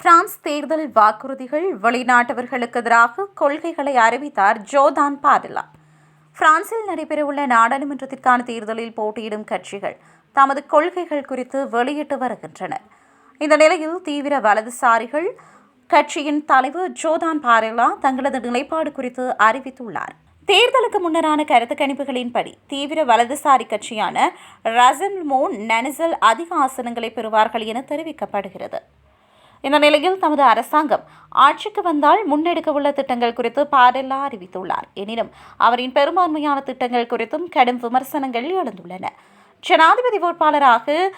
France தேர்தல் வாக்குறுதிகள் வெளிநாட்டவர்களுக்கு எதிராக கொள்கைகளை அறிவித்தார் ஜோதான் பாடலா பிரான்சில் நடைபெறவுள்ள நாடாளுமன்றத்திற்கான தேர்தலில் போட்டியிடும் கட்சிகள் தமது கொள்கைகள் குறித்து வெளியிட்டு வருகின்றனர். இந்த நிலையில் தீவிர வலதுசாரிகள் கட்சியின் தலைவர் ஜோதான் பாரெலா தங்களது நிலைப்பாடு குறித்து அறிவித்துள்ளார். தேர்தலுக்கு முன்னரான கருத்து கணிப்புகளின்படி தீவிர வலதுசாரி கட்சியான ரசன் மோன் நனிசல் அதிக ஆசனங்களை பெறுவார்கள் என தெரிவிக்கப்படுகிறது. இந்த நிலையில் தமது அரசாங்கம் ஆட்சிக்கு வந்தால் முன்னெடுக்கவுள்ள திட்டங்கள் குறித்து பாரெல்லா அறிவித்துள்ளார். எனினும் அவரின் பெரும்பான்மையான திட்டங்கள் குறித்தும் கடும் விமர்சனங்கள் எழுந்துள்ளன. ஜனாதிபதி வேட்பாளராக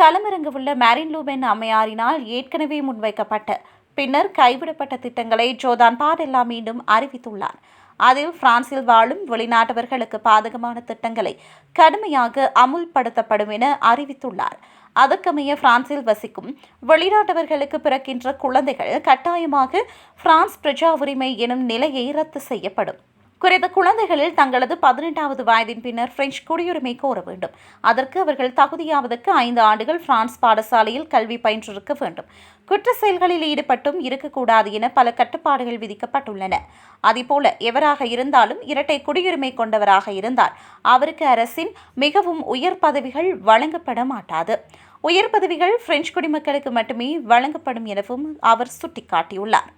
களமிறங்கவுள்ள மேரின் லூபென் அம்மையாரினால் ஏற்கனவே முன்வைக்கப்பட்ட பின்னர் கைவிடப்பட்ட திட்டங்களை ஜோதான் பாரெல்லா மீண்டும் அறிவித்துள்ளார். அதில் பிரான்சில் வாழும் வெளிநாட்டவர்களுக்கு பாதகமான திட்டங்களை கடுமையாக அமுல்படுத்தப்படும் என அறிவித்துள்ளார். அதற்கமைய பிரான்சில் வசிக்கும் வெளிநாட்டவர்களுக்கு பிறக்கின்ற குழந்தைகள் கட்டாயமாக பிரான்ஸ் பிரஜா உரிமை எனும் நிலையை ரத்து செய்யப்படும். குறித்த குழந்தைகளில் தங்களது பதினெட்டாவது வயதின் பின்னர் பிரெஞ்சு குடியுரிமை கோர வேண்டும். அதற்கு அவர்கள் தகுதியாவதற்கு ஐந்து ஆண்டுகள் பிரான்ஸ் பாடசாலையில் கல்வி பயின்றிருக்க வேண்டும். குற்ற செயல்களில் ஈடுபட்டும் இருக்கக்கூடாது என பல கட்டுப்பாடுகள் விதிக்கப்பட்டுள்ளன. அதேபோல எவராக இருந்தாலும் இரட்டை குடியுரிமை கொண்டவராக இருந்தால் அவருக்கு அரசின் மிகவும் உயர் பதவிகள் வழங்கப்பட மாட்டாது. உயர் பதவிகள் பிரெஞ்சு குடிமக்களுக்கு மட்டுமே வழங்கப்படும் எனவும் அவர் சுட்டிக்காட்டியுள்ளார்.